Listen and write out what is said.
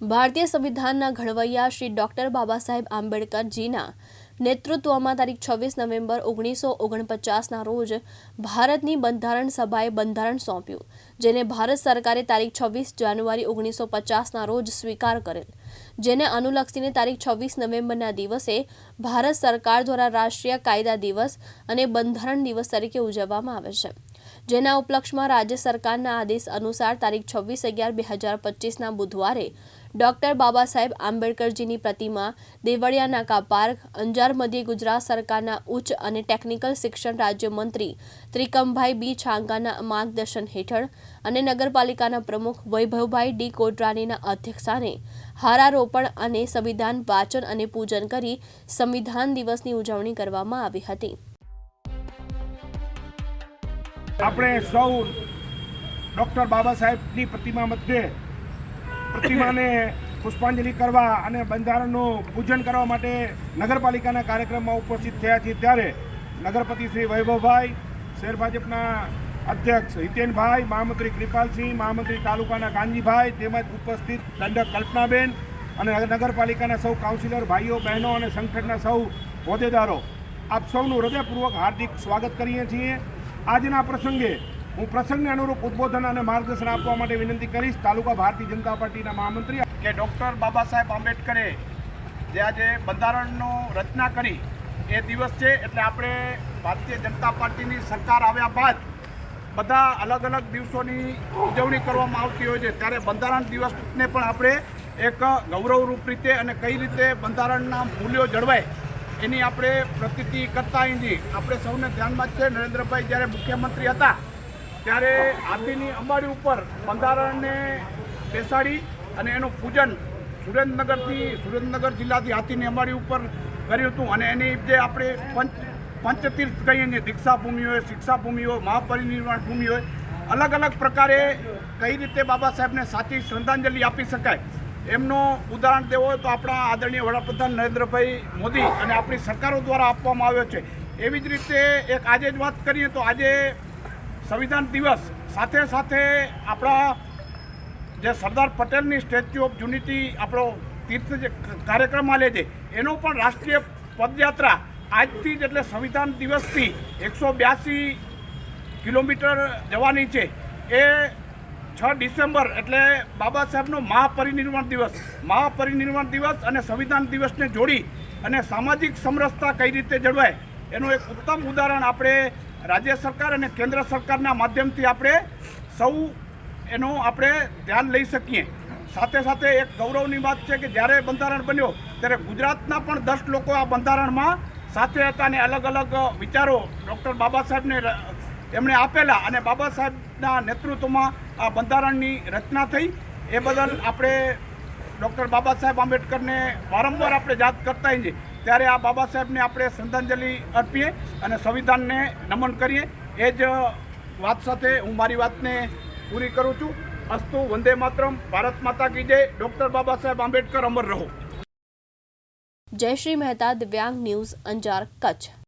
ભારતીય સંવિધાનના ઘડવૈયા શ્રી ડોક્ટર બાબા સાહેબ આંબેડકરજીના નેતૃત્વમાં તારીખ છવ્વીસ નવેમ્બર ઓગણીસો ઓગણપચાસના રોજ ભારતની બંધારણ સભાએ બંધારણ સોંપ્યું, જેને ભારત સરકારે તારીખ છવ્વીસ જાન્યુઆરી ઓગણીસો પચાસના રોજ સ્વીકાર કરેલ. જેને અનુલક્ષીને તારીખ છવ્વીસ નવેમ્બરના દિવસે ભારત સરકાર દ્વારા રાષ્ટ્રીય કાયદા દિવસ અને બંધારણ દિવસ તરીકે ઉજવવામાં આવે છે. જેના ઉપલક્ષમાં રાજ્ય સરકારના આદેશ અનુસાર તારીખ છવ્વીસ અગિયાર બે હજાર પચીસના બુધવારે ડોક્ટર બાબા સાહેબ આંબેડકરજીની પ્રતિમા, દેવળિયા નાકા પાર્ક, અંજાર મધ્ય ગુજરાત સરકારના ઉચ્ચ અને ટેકનિકલ શિક્ષણ રાજ્યમંત્રી ત્રિકમભાઈ બી છાંગાના માર્ગદર્શન હેઠળ અને નગરપાલિકાના પ્રમુખ વૈભવભાઈ ડી કોટરાણીના અધ્યક્ષસ્થાને હારારોપણ અને સંવિધાન વાચન અને પૂજન કરી સંવિધાન દિવસની ઉજવણી કરવામાં આવી હતી. આપણે સૌ ડૉક્ટર બાબા સાહેબની પ્રતિમા મધ્યે પ્રતિમાને પુષ્પાંજલિ કરવા અને બંધારણનું પૂજન કરવા માટે નગરપાલિકાના કાર્યક્રમમાં ઉપસ્થિત થયા છીએ ત્યારે નગરપતિ શ્રી વૈભવભાઈ, શહેર ભાજપના અધ્યક્ષ હિતેનભાઈ, મહામંત્રી કૃપાલસિંહ, મહામંત્રી તાલુકાના ગાંધીભાઈ તેમજ ઉપસ્થિત દંડક કલ્પનાબેન અને નગરપાલિકાના સૌ કાઉન્સિલર ભાઈઓ, બહેનો અને સંગઠનના સૌ હોદ્દેદારો, આપ સૌનું હૃદયપૂર્વક હાર્દિક સ્વાગત કરીએ છીએ. આજના પ્રસંગે હું પ્રસંગને અનુરૂપ ઉદ્બોધન અને માર્ગદર્શન આપવા માટે વિનંતી કરીશ. તાલુકા ભારતીય જનતા પાર્ટીના મહામંત્રી કે ડૉક્ટર બાબા સાહેબ આંબેડકરે જે આજે બંધારણનો રચના કરી, એ દિવસ છે એટલે આપણે ભારતીય જનતા પાર્ટીની સરકાર આવ્યા બાદ બધા અલગ અલગ દિવસોની ઉજવણી કરવામાં આવતી હોય છે. ત્યારે બંધારણ દિવસને પણ આપણે એક ગૌરવરૂપ રીતે અને કઈ રીતે બંધારણના મૂલ્યો જળવાય એની આપણે પ્રતિતિ કરતા અહીંથી આપણે સૌને ધ્યાનમાં જ છે, નરેન્દ્રભાઈ જ્યારે મુખ્યમંત્રી હતા, ત્યારે હાથીની અંબાડી ઉપર બંધારણને બેસાડી અને એનું પૂજન સુરેન્દ્રનગરથી, સુરેન્દ્રનગર જિલ્લાથી હાથીની અંબાડી ઉપર કર્યું હતું. અને એની જે આપણે પંચ, પંચતીર્થ કહીએ છીએ, દીક્ષાભૂમિ હોય, શિક્ષાભૂમિ હોય, મહાપરિનિર્વાણ ભૂમિ હોય, અલગ અલગ પ્રકારે કઈ રીતે બાબા સાહેબને સાચી શ્રદ્ધાંજલિ આપી શકાય એમનું ઉદાહરણ દેવું હોય તો આપણા આદરણીય વડાપ્રધાન નરેન્દ્રભાઈ મોદી અને આપણી સરકારો દ્વારા આપવામાં આવ્યો છે. એવી જ રીતે એક આજે જ વાત કરીએ તો આજે સંવિધાન દિવસ. સાથે સાથે આપણા જે સરદાર પટેલની સ્ટેચ્યુ ઓફ યુનિટી આપણો તીર્થ જે કાર્યક્રમ આલે છે, એનો પણ રાષ્ટ્રીય પદયાત્રા આજથી જ એટલે સંવિધાન દિવસથી એકસો બ્યાસી કિલોમીટર જવાની છે. એ છ ડિસેમ્બર એટલે બાબા સાહેબનો મહાપરિનિર્વાણ દિવસ. મહાપરિનિર્વાણ દિવસ અને સંવિધાન દિવસને જોડી અને સામાજિક સમરસતા કઈ રીતે જળવાય એનું એક ઉત્તમ ઉદાહરણ આપણે રાજ્ય સરકાર અને કેન્દ્ર સરકારના માધ્યમથી આપણે સૌ એનું આપણે ધ્યાન લઈ શકીએ. સાથે સાથે એક ગૌરવની વાત છે કે જ્યારે બંધારણ બન્યો, ત્યારે ગુજરાતના પણ દસ લોકો આ બંધારણમાં સાથે હતા અને અલગ અલગ વિચારો ડૉક્ટર બાબા સાહેબને એમણે આપેલા અને બાબા સાહેબના નેતૃત્વમાં આ બંધારણની રચના થઈ. એ બદલ આપણે ડૉક્ટર બાબા સાહેબ આંબેડકરને વારંવાર આપણે યાદ કરતા હોઈએ ત્યારે આ બાબા સાહેબને આપણે શ્રદ્ધાંજલિ અર્પીએ અને સંવિધાનને નમન કરીએ. એ જ વાત સાથે હું મારી વાતને પૂરી કરું છું. અસ્તુ વંદે માતરમ. ભારત માતા કી જય. ડૉક્ટર બાબા સાહેબ આંબેડકર અમર રહો. જયશ્રી મહેતા દિવ્યાંગ ન્યૂઝ અંજાર કચ્છ.